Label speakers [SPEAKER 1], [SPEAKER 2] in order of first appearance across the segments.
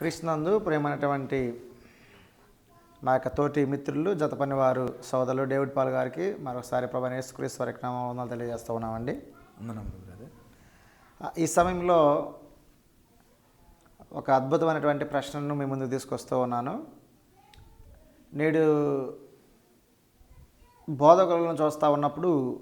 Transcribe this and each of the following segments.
[SPEAKER 1] కృష్ణందు ప్రేమైనటువంటి మా యొక్క తోటి మిత్రులు జత పనివారు సోదరులు డేవిడ్ పాల్ గారికి మరొకసారి ప్రభా యేసుక్రీస్తు వారి నామం తెలియజేస్తూ ఉన్నామండి. ఈ సమయంలో ఒక అద్భుతమైనటువంటి ప్రశ్నను మీ ముందుకు తీసుకొస్తూ ఉన్నాను. నేడు బోధకులను చూస్తూ ఉన్నప్పుడు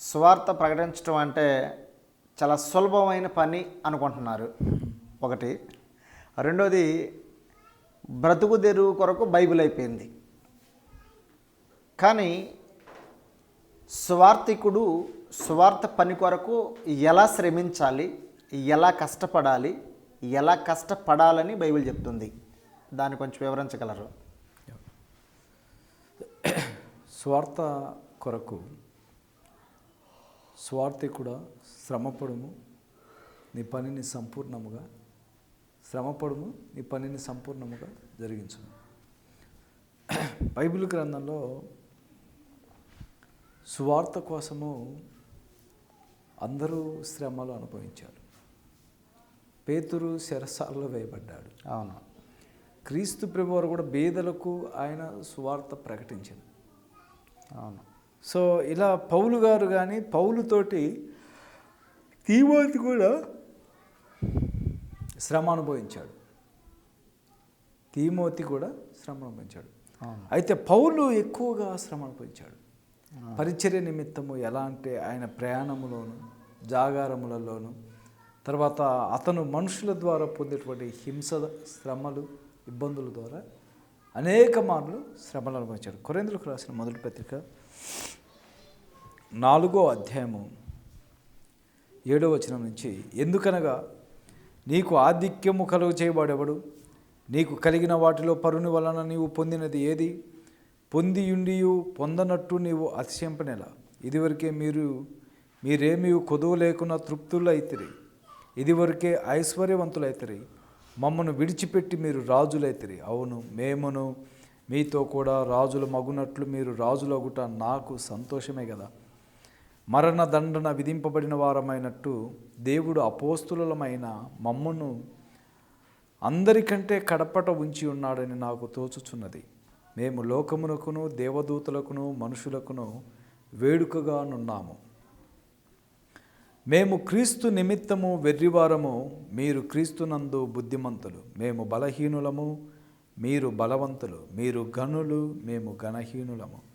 [SPEAKER 1] స్వార్థ ప్రకటించడం అంటే చాలా సులభమైన పని అనుకుంటున్నారు. ఒకటి. రెండోది బ్రతుకు తెరువు కొరకు బైబిల్ అయిపోయింది. కానీ స్వార్థికుడు స్వార్థ పని కొరకు ఎలా శ్రమించాలి ఎలా కష్టపడాలి ఎలా కష్టపడాలని బైబిల్ చెప్తుంది. దాన్ని కొంచెం వివరించగలరు.
[SPEAKER 2] స్వార్థ కొరకు స్వార్థికుడా శ్రమపడము నీ పనిని సంపూర్ణముగా శ్రమపడుము నీ పనిని సంపూర్ణముగా జరిగించుము. బైబిల్ గ్రంథంలో సువార్త కోసము అందరూ శ్రమలు అనుభవించారు. పేతురు శరసాలలో వేయబడ్డాడు.
[SPEAKER 1] అవును.
[SPEAKER 2] క్రీస్తు ప్రభువారు కూడా బేదలకు ఆయన సువార్త ప్రకటించింది
[SPEAKER 1] అవును.
[SPEAKER 2] సో ఇలా పౌలు గారు కానీ పౌలుతోటి తీమోతి కూడా శ్రమ అనుభవించాడు. తీమోతి కూడా శ్రమ అనుభవించాడు. అయితే పౌలు ఎక్కువగా శ్రమ అనుభవించాడు. పరిచర్య నిమిత్తము ఎలా అంటే ఆయన ప్రయాణములోను జాగారములలోను తర్వాత అతను మనుషుల ద్వారా పొందేటువంటి హింస శ్రమలు ఇబ్బందుల ద్వారా అనేక మార్లు శ్రమలు అనుభవించాడు. కొరేంద్రులకు రాసిన మొదటి పత్రిక నాలుగో అధ్యాయము ఏడో వచనం నుంచి ఎందుకనగా నీకు ఆధిక్యము కలుగు చేయబడేవాడు? నీకు కలిగిన వాటిలో పరుని వలన నీవు పొందినది ఏది? పొందియుండియు పొందనట్టు నీవు అతిశయింపనేలా. ఇదివరకే మీరు మీరేమీ కొదువు లేకున్నా తృప్తులైతిరి. ఇదివరకే ఐశ్వర్యవంతులైతిరి. మమ్మను విడిచిపెట్టి మీరు రాజులైతిరి. అవును మేమును మీతో కూడా రాజుల మగునట్లు మీరు రాజులగుట నాకు సంతోషమే కదా మరణ దండన విధింపబడిన వారమైనట్టు దేవుడు అపోస్తులమైన మమ్మను అందరికంటే కడపట ఉంచి ఉన్నాడని నాకు తోచుచున్నది. మేము లోకమునకును దేవదూతలకును మనుషులకును వేడుకగా నున్నాము. మేము క్రీస్తు నిమిత్తము వెర్రివారము మీరు క్రీస్తునందు బుద్ధిమంతులు. మేము బలహీనులము మీరు బలవంతులు. మీరు ఘనులు మేము ఘనహీనులము.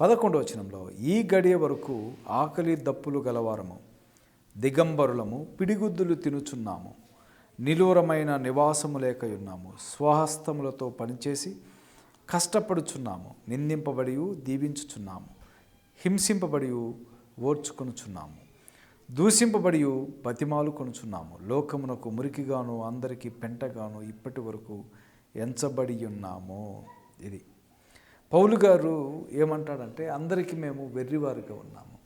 [SPEAKER 2] పదకొండు వచనంలో ఈ గడియ వరకు ఆకలి దప్పులు గలవారము దిగంబరులము పిడిగుద్దులు తినుచున్నాము నిలువరమైన నివాసము లేక ఉన్నాము స్వహస్తములతో పనిచేసి కష్టపడుచున్నాము నిందింపబడి దీవించుచున్నాము హింసింపబడి ఓర్చుకొనుచున్నాము దూషింపబడి బతిమాలు కొనుచున్నాము. లోకమునకు మురికిగాను అందరికీ పెంటగాను ఇప్పటి వరకు ఎంచబడి ఉన్నాము ఇది పౌలు గారు ఏమంటాడంటే అందరికీ మేము వెర్రివారిగా ఉన్నాము.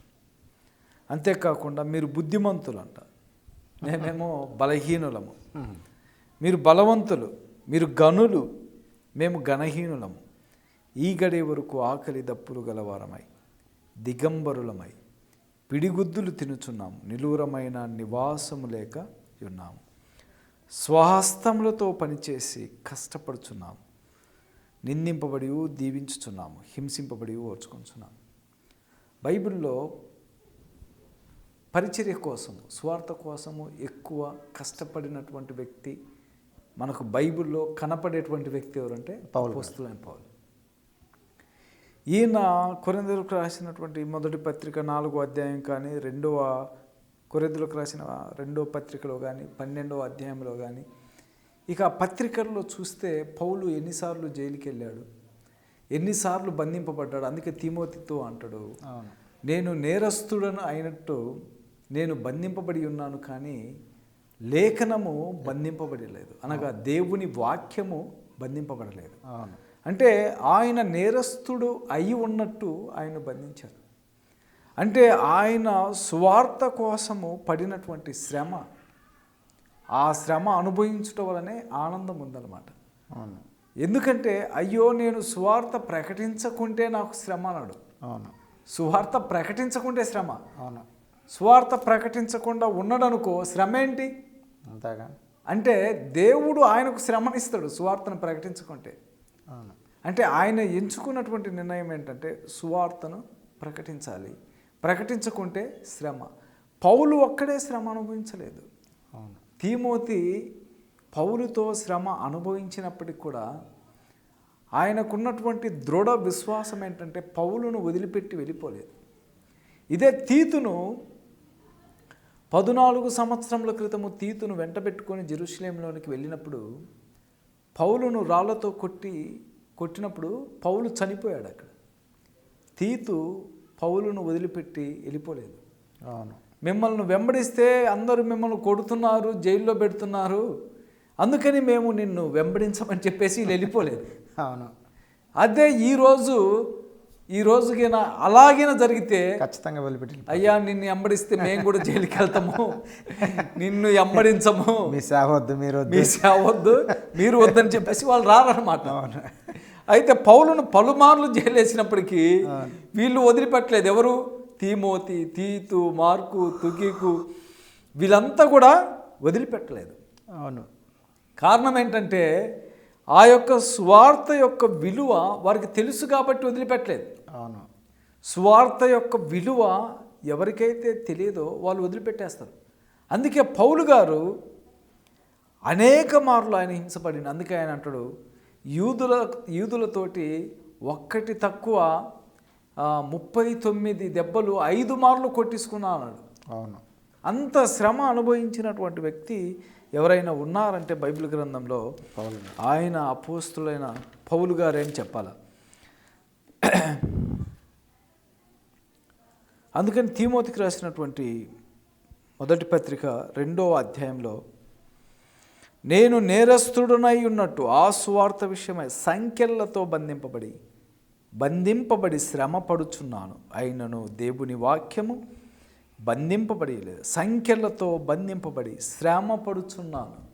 [SPEAKER 2] అంతేకాకుండా మీరు బుద్ధిమంతులు అంట మేమేమో బలహీనులము. మీరు బలవంతులు మీరు గనులు మేము గణహీనులము ఈ గడి వరకు ఆకలి దప్పులు గలవారమై దిగంబరులమై పిడిగుద్దులు తినుచున్నాము. నిలువరమైన నివాసము లేక ఉన్నాము. స్వహస్తములతో పనిచేసి కష్టపడుచున్నాము. నిందింపబడి దీవించుచున్నాము హింసింపబడి ఓర్చుకుంటున్నాము బైబిల్లో పరిచర్య కోసము స్వార్థ కోసము ఎక్కువ కష్టపడినటువంటి వ్యక్తి మనకు బైబిల్లో కనపడేటువంటి వ్యక్తి ఎవరంటే
[SPEAKER 1] పౌలు గారు.
[SPEAKER 2] అపోస్తులైన పౌలు ఈయన కొరిందులకు రాసినటువంటి మొదటి పత్రిక నాలుగో అధ్యాయం కానీ రెండవ కొరిందులకు రాసిన రెండవ పత్రికలో కానీ పన్నెండవ అధ్యాయంలో కానీ ఇక పత్రికల్లో చూస్తే పౌలు ఎన్నిసార్లు జైలుకి వెళ్ళాడు ఎన్నిసార్లు బంధింపబడ్డాడు. అందుకే తిమోతితో అంటాడు నేను నేరస్తుడను అయినట్టు నేను బంధింపబడి ఉన్నాను కానీ లేఖనము బంధింపబడలేదు. అనగా దేవుని వాక్యము బంధింపబడలేదు. అంటే ఆయన నేరస్తుడు అయి ఉన్నట్టు ఆయన బంధించారు. అంటే ఆయన స్వార్థ కోసము పడినటువంటి శ్రమ ఆ శ్రమ అనుభవించటం వలనే ఆనందం ఉందన్నమాట.
[SPEAKER 1] అవును.
[SPEAKER 2] ఎందుకంటే అయ్యో నేను సువార్త ప్రకటించకుంటే నాకు శ్రమ అన్నాడు.
[SPEAKER 1] అవును.
[SPEAKER 2] సువార్త ప్రకటించకుంటే శ్రమ.
[SPEAKER 1] అవును.
[SPEAKER 2] సువార్త ప్రకటించకుండా ఉన్నాడనుకో శ్రమ ఏంటి
[SPEAKER 1] అంతేగా.
[SPEAKER 2] అంటే దేవుడు ఆయనకు శ్రమనిస్తాడు సువార్తను ప్రకటించుకుంటే.
[SPEAKER 1] అవును.
[SPEAKER 2] అంటే ఆయన ఎంచుకున్నటువంటి నిర్ణయం ఏంటంటే సువార్తను ప్రకటించాలి. ప్రకటించకుంటే శ్రమ. పౌలు ఒక్కడే శ్రమ అనుభవించలేదు. తీమోతి పౌలుతో శ్రమ అనుభవించినప్పటికి కూడా ఆయనకున్నటువంటి దృఢ విశ్వాసం ఏంటంటే పౌలును వదిలిపెట్టి వెళ్ళిపోలేదు. ఇదే తీతును పద్నాలుగు సంవత్సరముల క్రితము తీతును వెంటబెట్టుకొని జెరూసలేంలోనికి వెళ్ళినప్పుడు పౌలును రాళ్ళతో కొట్టి కొట్టినప్పుడు పౌలు చనిపోయాడు అక్కడ. తీతు పౌలును వదిలిపెట్టి వెళ్ళిపోలేదు.
[SPEAKER 1] అవును.
[SPEAKER 2] మిమ్మల్ని వెంబడిస్తే అందరూ మిమ్మల్ని కొడుతున్నారు జైల్లో పెడుతున్నారు. అందుకని మేము నిన్ను వెంబడించమని చెప్పేసి వీళ్ళు వెళ్ళిపోలేదు.
[SPEAKER 1] అవును.
[SPEAKER 2] అదే ఈరోజు ఈ రోజుకిన అలాగిన జరిగితే
[SPEAKER 1] ఖచ్చితంగా వదిలిపెట్టి
[SPEAKER 2] అయ్యా నిన్ను వెంబడిస్తే మేము కూడా జైలుకి వెళ్తాము. నిన్ను వెంబడించము.
[SPEAKER 1] మీ సేవ వద్దు మీరు
[SPEAKER 2] మీ సేవ వద్దు మీరు వద్దని చెప్పేసి వాళ్ళు రారన్నమాట. అయితే పౌలును పలుమార్లు జైలేసినప్పటికీ వీళ్ళు వదిలిపెట్టలేదు ఎవరు? తీమోతి తీతు మార్కు తుకీకు వీళ్ళంతా కూడా వదిలిపెట్టలేదు.
[SPEAKER 1] అవును.
[SPEAKER 2] కారణం ఏంటంటే ఆ యొక్క స్వార్థ యొక్క విలువ వారికి తెలుసు కాబట్టి వదిలిపెట్టలేదు.
[SPEAKER 1] అవును.
[SPEAKER 2] స్వార్థ యొక్క విలువ ఎవరికైతే తెలియదో వాళ్ళు వదిలిపెట్టేస్తారు. అందుకే పౌలు గారు అనేక మార్లు ఆయన హింసపడింది అందుకే ఆయన అంటాడు యూదుల యూదులతోటి ఒక్కటి తక్కువ ముప్పై తొమ్మిది దెబ్బలు ఐదు మార్లు కొట్టించుకున్నా అన్నాడు.
[SPEAKER 1] అవును.
[SPEAKER 2] అంత శ్రమ అనుభవించినటువంటి వ్యక్తి ఎవరైనా ఉన్నారంటే బైబిల్ గ్రంథంలో ఆయన అపోస్తులైన పౌలు గారే అని చెప్పాల? అందుకని తీమోతికి రాసినటువంటి మొదటి పత్రిక రెండో అధ్యాయంలో నేను నేరస్తుడునై ఉన్నట్టు ఆ సువార్త విషయమై సంఖ్యలతో బంధింపబడి బంధింపబడి శ్రమ పడుచున్నాను అయినను దేవుని వాక్యము బంధింపబడి లేదు సంఖ్యలతో బంధింపబడి శ్రమ పడుచున్నాను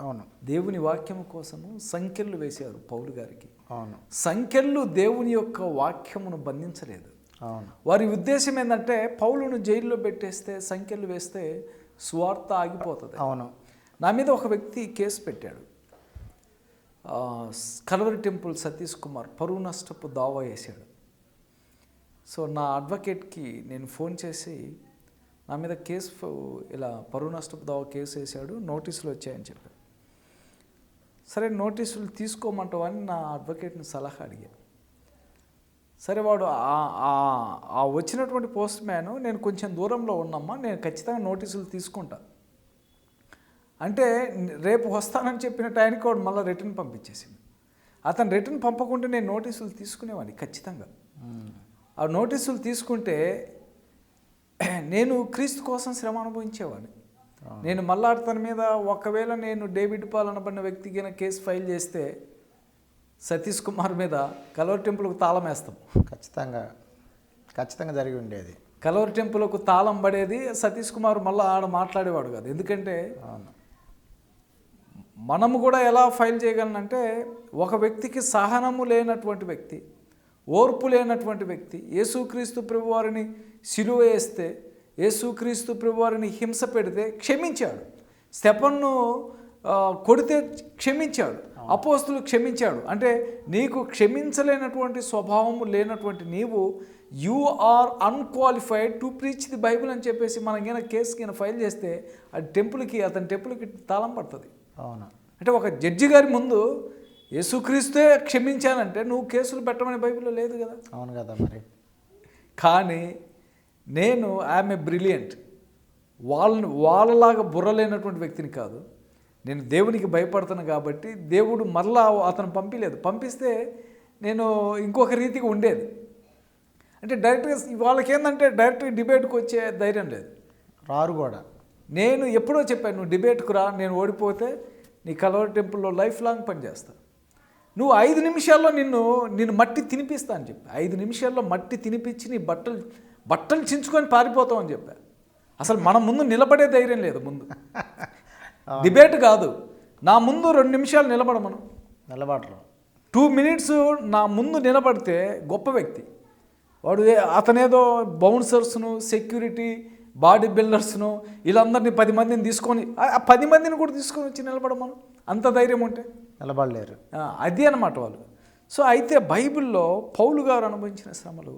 [SPEAKER 1] అవును.
[SPEAKER 2] దేవుని వాక్యము కోసము సంఖ్యలు వేశారు పౌలు గారికి.
[SPEAKER 1] అవును.
[SPEAKER 2] సంఖ్యలు దేవుని యొక్క వాక్యమును బంధించలేదు.
[SPEAKER 1] అవును.
[SPEAKER 2] వారి ఉద్దేశం ఏంటంటే పౌలును జైల్లో పెట్టేస్తే సంఖ్యలు వేస్తే స్వార్థ ఆగిపోతుంది.
[SPEAKER 1] అవును.
[SPEAKER 2] నా మీద ఒక వ్యక్తి కేసు పెట్టాడు. కలవరి టెంపుల్ సతీష్ కుమార్ పరువు నష్టపు దావా వేశాడు. సో నా అడ్వకేట్కి నేను ఫోన్ చేసి నా మీద కేసు ఇలా పరువు నష్టపు దావా కేసు వేసాడు నోటీసులు వచ్చాయని చెప్పాడు. సరే నోటీసులు తీసుకోమంటావని నా అడ్వకేట్ని సలహా అడిగాను. సరే వాడు ఆ- వచ్చినటువంటి పోస్ట్ మ్యాన్ నేను కొంచెం దూరంలో ఉన్నామ్మా నేను ఖచ్చితంగా నోటీసులు తీసుకుంటా. అంటే రేపు వస్తానని చెప్పిన టైంకి వాడు మళ్ళీ రిటర్న్ పంపించేసింది. అతను రిటర్న్ పంపకుంటే నేను నోటీసులు తీసుకునేవాడిని ఖచ్చితంగా. ఆ నోటీసులు తీసుకుంటే నేను క్రీస్తు కోసం శ్రమ అనుభవించేవాడిని. నేను మళ్ళా అతని మీద ఒకవేళ నేను డేవిడ్ పాల్ అనబడిన వ్యక్తికి కేసు ఫైల్ చేస్తే సతీష్ కుమార్ మీద కలవర్ టెంపుల్కు తాళం వేస్తాం.
[SPEAKER 1] ఖచ్చితంగా ఖచ్చితంగా జరిగి ఉండేది.
[SPEAKER 2] కలవర్ టెంపుల్కు తాళం పడేది సతీష్ కుమార్ మళ్ళీ ఆడ మాట్లాడేవాడు కాదు. ఎందుకంటే
[SPEAKER 1] అవును.
[SPEAKER 2] మనము కూడా ఎలా ఫైల్ చేయగలనంటే ఒక వ్యక్తికి సహనము లేనటువంటి వ్యక్తి ఓర్పు లేనటువంటి వ్యక్తి యేసుక్రీస్తు ప్రభువారిని సిలువ వేస్తే యేసుక్రీస్తు ప్రభువారిని హింస పెడితే క్షమించాడు. స్టెపన్ను కొడితే క్షమించాడు. అపోస్తులు క్షమించాడు. అంటే నీకు క్షమించలేనటువంటి స్వభావము లేనటువంటి నీవు you are unqualified to preach the Bible అని చెప్పేసి మనకైనా కేసు కింద ఫైల్ చేస్తే అది టెంపుల్కి అతని టెంపుల్కి తాళం పడుతుంది.
[SPEAKER 1] అవును?
[SPEAKER 2] అంటే ఒక జడ్జి గారి ముందు యేసుక్రీస్తే క్షమించానంటే నువ్వు కేసులు పెట్టమని బైబిల్లో లేదు కదా?
[SPEAKER 1] అవును కదా మరి.
[SPEAKER 2] కానీ నేను ఆమె బ్రిలియంట్. వాళ్ళని వాళ్ళలాగా బుర్రలేనటువంటి వ్యక్తిని కాదు. నేను దేవునికి భయపడుతాను కాబట్టి దేవుడు మరలా అతను పంపించలేదు పంపిస్తే నేను ఇంకొక రీతిగా ఉండేది. అంటే డైరెక్ట్గా వాళ్ళకి ఏంటంటే డైరెక్ట్గా డిబేట్కి వచ్చే ధైర్యం లేదు.
[SPEAKER 1] రారు కూడా.
[SPEAKER 2] నేను ఎప్పుడో చెప్పాను నువ్వు డిబేట్కు రా నేను ఓడిపోతే నీ కలవర్ టెంపుల్లో లైఫ్ లాంగ్ పనిచేస్తా నువ్వు ఐదు నిమిషాల్లో నిన్ను నేను మట్టి తినిపిస్తా అని చెప్పి. ఐదు నిమిషాల్లో మట్టి తినిపించి నీ బట్టలు బట్టలు చించుకొని పారిపోతావు అని చెప్పా. అసలు మన ముందు నిలబడే ధైర్యం లేదు ముందు. డిబేట్ కాదు. నా ముందు రెండు నిమిషాలు నిలబడమను.
[SPEAKER 1] నిలబాట్లు
[SPEAKER 2] టూ మినిట్స్ నా ముందు నిలబడితే గొప్ప వ్యక్తి. వాడు అతనేదో బౌన్సర్స్ను సెక్యూరిటీ బాడీ బిల్డర్స్ను వీళ్ళందరినీ పది మందిని తీసుకొని పది మందిని కూడా తీసుకొని వచ్చి నిలబడమను? అంత ధైర్యం ఉంటే?
[SPEAKER 1] నిలబడలేరు.
[SPEAKER 2] అది అన్నమాట వాళ్ళు. సో అయితే బైబిల్లో పౌలు గారు అనుభవించిన శ్రమలు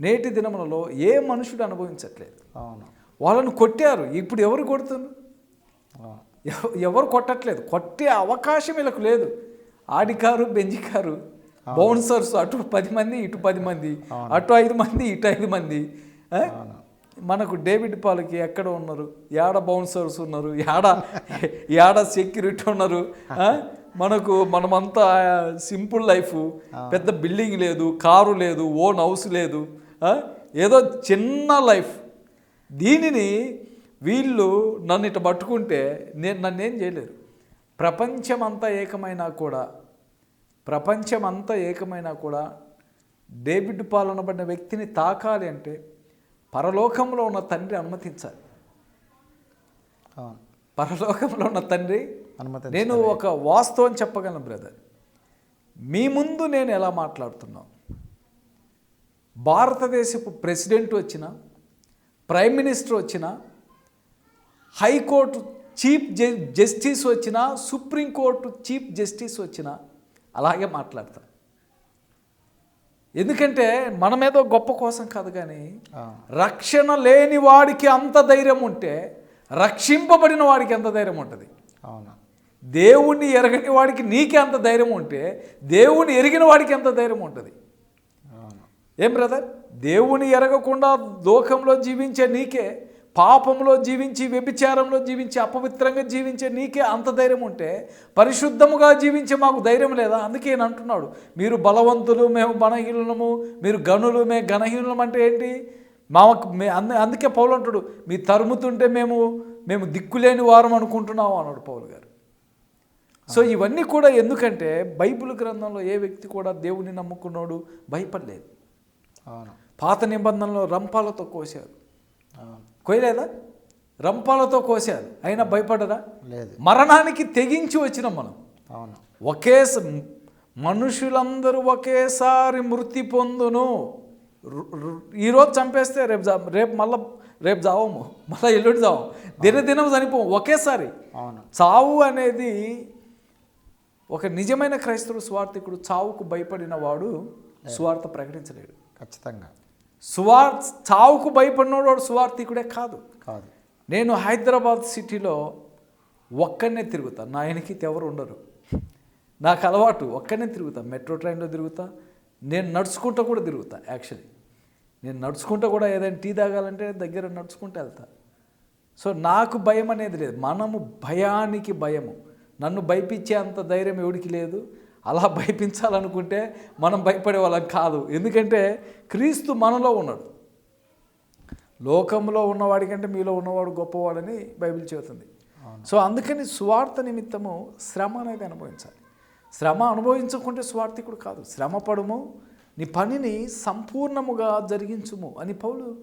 [SPEAKER 2] నేటి దినములలో ఏ మనుషుడు అనుభవించట్లేదు.
[SPEAKER 1] అవును.
[SPEAKER 2] వాళ్ళను కొట్టారు. ఇప్పుడు ఎవరు కొడుతున్నారు ఎవరు కొట్టట్లేదు. కొట్టే అవకాశం వీళ్ళకు లేదు. ఆడికారు బెంజికారు బౌన్సర్స్ అటు పది మంది ఇటు పది మంది అటు ఐదు మంది ఇటు ఐదు మంది? మనకు డేవిడ్ పాలకి ఎక్కడ ఉన్నారు? యాడ బౌన్సర్స్ ఉన్నారు? యాడ యాడ సెక్యూరిటీ ఉన్నారు? మనకు మనమంతా సింపుల్ లైఫ్. పెద్ద బిల్డింగ్ లేదు కారు లేదు ఓన్ హౌస్ లేదు? ఏదో చిన్న లైఫ్. దీనిని వీళ్ళు నన్ను ఇట్ట పట్టుకుంటే నేను నన్ను ఏం చేయలేరు. ప్రపంచమంతా ఏకమైనా కూడా ప్రపంచమంతా ఏకమైనా కూడా డేవిడ్ పాలనబడిన వ్యక్తిని తాకాలి అంటే పరలోకంలో ఉన్న తండ్రి అనుమతించాలి. పరలోకంలో ఉన్న తండ్రి
[SPEAKER 1] అనుమతి
[SPEAKER 2] నేను ఒక వాస్తవం చెప్పగలను బ్రదర్. మీ ముందు నేను ఎలా మాట్లాడుతున్నాను? భారతదేశపు ప్రెసిడెంట్ వచ్చిన ప్రైమ్ మినిస్టర్ వచ్చిన హైకోర్టు చీఫ్ జస్టిస్ వచ్చిన సుప్రీంకోర్టు చీఫ్ జస్టిస్ వచ్చిన అలాగే మాట్లాడతా ఎందుకంటే మనమేదో గొప్ప కోసం కాదు కానీ రక్షణ లేని వాడికి అంత ధైర్యం ఉంటే రక్షింపబడిన వాడికి ఎంత ధైర్యం ఉంటుంది?
[SPEAKER 1] అవును.
[SPEAKER 2] దేవుణ్ణి ఎరగని వాడికి నీకే అంత ధైర్యం ఉంటే దేవుణ్ణి ఎరిగిన వాడికి ఎంత ధైర్యం ఉంటుంది?
[SPEAKER 1] అవును.
[SPEAKER 2] ఏం బ్రదర్? దేవుని ఎరగకుండా లోకంలో జీవించే నీకే పాపంలో జీవించి వ్యభిచారంలో జీవించి అపవిత్రంగా జీవించే నీకే అంత ధైర్యం ఉంటే పరిశుద్ధముగా జీవించే మాకు ధైర్యం లేదా? అందుకే ఈయన అంటున్నాడు మీరు బలవంతులు మేము బలహీనము మీరు గనులు మేము ఘనహీనులం అంటే ఏంటి? మాకు మే అంద అందుకే పౌలు అంటాడు మీ తరుముతుంటే మేము మేము దిక్కులేని వారం అనుకుంటున్నాము అన్నాడు పౌలు గారు. సో ఇవన్నీ కూడా ఎందుకంటే బైబిల్ గ్రంథంలో ఏ వ్యక్తి కూడా దేవుని నమ్ముకున్నాడు భయపడలేదు. పాత నిబంధనలో రంపాలతో కోశారు. కోయలేదా రంపాలతో కోశారు. అయినా భయపడరా?
[SPEAKER 1] లేదు.
[SPEAKER 2] మరణానికి తెగించి వచ్చినాం మనం.
[SPEAKER 1] అవును.
[SPEAKER 2] ఒకే మనుషులందరూ ఒకేసారి మృతి పొందును. ఈరోజు చంపేస్తే రేపు జా రేపు మళ్ళా రేపు చావము. మళ్ళీ ఎల్లుండి చావం. దినదినం చనిపోము ఒకేసారి.
[SPEAKER 1] అవును.
[SPEAKER 2] చావు అనేది ఒక నిజమైన క్రైస్తవుడు స్వార్థికుడు చావుకు భయపడిన వాడు సువార్త ప్రకటించలేడు.
[SPEAKER 1] ఖచ్చితంగా.
[SPEAKER 2] సువార్ చావుకు భయపడినోడు వాడు సువార్థికుడే కాదు.
[SPEAKER 1] కాదు.
[SPEAKER 2] నేను హైదరాబాద్ సిటీలో ఒక్కనే తిరుగుతా. నా వెనకితే ఎవరు ఉండరు. నాకు అలవాటు ఒక్కనే తిరుగుతా. మెట్రో ట్రైన్లో తిరుగుతా. నేను నడుచుకుంటూ కూడా తిరుగుతా యాక్చువల్లీ. నేను నడుచుకుంటూ కూడా ఏదైనా టీ తాగాలంటే దగ్గర నడుచుకుంటూ వెళ్తా. సో నాకు భయం అనేది లేదు. మనము భయానికి భయము. నన్ను భయపించే అంత ధైర్యం ఎవడికి లేదు. అలా భయపించాలనుకుంటే మనం భయపడే వాళ్ళం కాదు. ఎందుకంటే క్రీస్తు మనలో ఉన్నాడు. లోకంలో ఉన్నవాడి కంటే మీలో ఉన్నవాడు గొప్పవాడని బైబిల్ చెబుతుంది. సో అందుకని స్వార్థ నిమిత్తము శ్రమ అనేది అనుభవించాలి. శ్రమ అనుభవించకుంటే స్వార్థికుడు కాదు. శ్రమ పడుము నీ పనిని సంపూర్ణముగా జరిగించుము అని పౌలు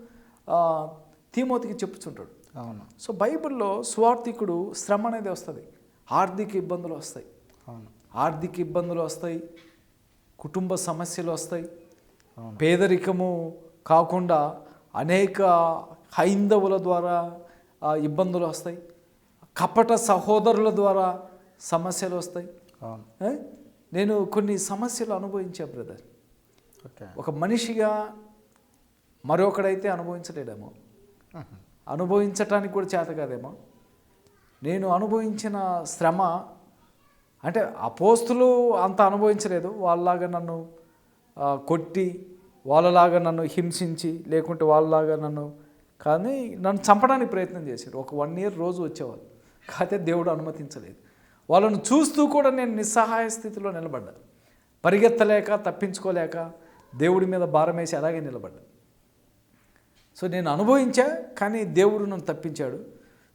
[SPEAKER 2] తీమోతికి చెప్పుచుంటాడు.
[SPEAKER 1] అవును.
[SPEAKER 2] సో బైబిల్లో స్వార్థికుడు శ్రమ అనేది వస్తుంది. ఆర్థిక ఇబ్బందులు వస్తాయి.
[SPEAKER 1] అవును.
[SPEAKER 2] ఆర్థిక ఇబ్బందులు వస్తాయి కుటుంబ సమస్యలు వస్తాయి. పేదరికము కాకుండా అనేక హైందవుల ద్వారా ఇబ్బందులు వస్తాయి. కపట సహోదరుల ద్వారా సమస్యలు వస్తాయి? నేను కొన్ని సమస్యలు అనుభవించా బ్రదర్. ఒక మనిషిగా మరొకడైతే అనుభవించలేడేమో. అనుభవించటానికి కూడా చేత కాదేమో. నేను అనుభవించిన శ్రమ అంటే అపోస్తులు అంత అనుభవించలేదు. వాళ్ళలాగా నన్ను కొట్టి వాళ్ళలాగా నన్ను హింసించి లేకుంటే వాళ్ళలాగా నన్ను కానీ నన్ను చంపడానికి ప్రయత్నం చేశారు ఒక వన్ ఇయర్ రోజు వచ్చేవాళ్ళు. కాకపోతే దేవుడు అనుమతించలేదు. వాళ్ళను చూస్తూ కూడా నేను నిస్సహాయ స్థితిలో నిలబడ్డా. పరిగెత్తలేక తప్పించుకోలేక దేవుడి మీద భారం వేసి అలాగే నిలబడ్డా. సో నేను అనుభవించా కానీ దేవుడు నన్ను తప్పించాడు.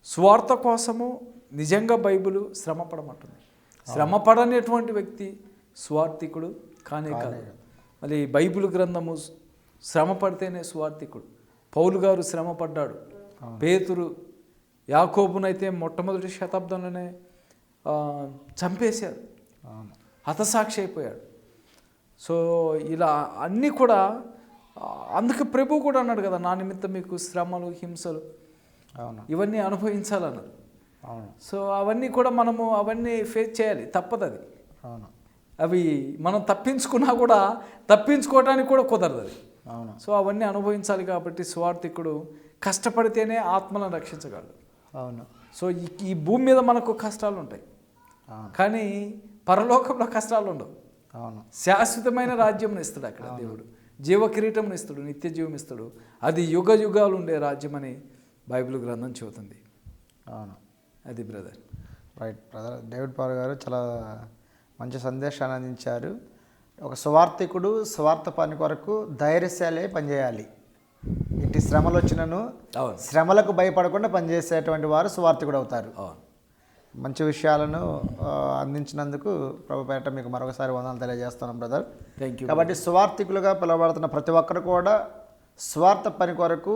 [SPEAKER 2] స్వార్థ కోసము నిజంగా బైబిల్ శ్రమపడమంటుంది. శ్రమ పడనేటువంటి వ్యక్తి స్వార్థికుడు కానే కాదు. మళ్ళీ బైబిల్ గ్రంథము శ్రమ పడితేనే స్వార్థికుడు. పౌలు గారు శ్రమ పడ్డాడు పేతురు యాకోబునైతే మొట్టమొదటి శతాబ్దంలోనే చంపేశారు. హతసాక్షి అయిపోయాడు. సో ఇలా అన్నీ కూడా అందుకే ప్రభు కూడా అన్నాడు కదా నా నిమిత్తం మీకు శ్రమలు హింసలు ఇవన్నీ అనుభవించాలన్నారు.
[SPEAKER 1] అవును.
[SPEAKER 2] సో అవన్నీ కూడా మనము అవన్నీ ఫేస్ చేయాలి. తప్పదు అది.
[SPEAKER 1] అవును.
[SPEAKER 2] అవి మనం తప్పించుకున్నా కూడా తప్పించుకోవడానికి కూడా కుదరదు అది.
[SPEAKER 1] అవును.
[SPEAKER 2] సో అవన్నీ అనుభవించాలి కాబట్టి స్వార్థికుడు కష్టపడితేనే ఆత్మలను రక్షించగలడు.
[SPEAKER 1] అవును.
[SPEAKER 2] సో ఈ భూమి మీద మనకు కష్టాలు ఉంటాయి. కానీ పరలోకంలో కష్టాలు ఉండవు.
[SPEAKER 1] అవును.
[SPEAKER 2] శాశ్వతమైన రాజ్యం ఇస్తాడు అక్కడ దేవుడు. జీవ కిరీటం ఇస్తాడు నిత్య జీవం ఇస్తాడు. అది యుగ యుగాలు ఉండే రాజ్యం అని బైబిల్ గ్రంథం చెబుతుంది.
[SPEAKER 1] అవును.
[SPEAKER 2] అది brother.
[SPEAKER 1] Right brother David power గారు చాలా మంచి సందేశాన్ని అందించారు. ఒక సువార్థికుడు స్వార్థ పని కొరకు ధైర్యశాలే పనిచేయాలి. ఇటు శ్రమలు వచ్చినను
[SPEAKER 2] అవును.
[SPEAKER 1] శ్రమలకు భయపడకుండా పనిచేసేటువంటి వారు సువార్థికుడు అవుతారు. మంచి విషయాలను అందించినందుకు ప్రభుపేట మీకు మరొకసారి వందలు తెలియజేస్తున్నాం బ్రదర్
[SPEAKER 2] థ్యాంక్ యూ
[SPEAKER 1] కాబట్టి సువార్థికులుగా పిలువబడుతున్న ప్రతి ఒక్కరు కూడా స్వార్థ పని కొరకు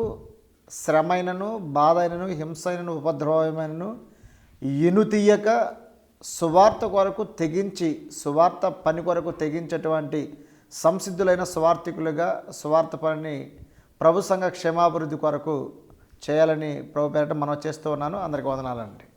[SPEAKER 1] శ్రమైనను బాధ అయినను హింస అయినను ఉపద్రవమైనను ఎనుతీయక సువార్త కొరకు తెగించి సువార్త పని కొరకు తెగించేటువంటి సంసిద్ధులైన సువార్థికులుగా సువార్త పనిని ప్రభు సంఘ క్షేమాభివృద్ధి కొరకు చేయాలని ప్రభు పేరట మనం చేస్తూ ఉన్నాను. అందరికీ వందనాలండి.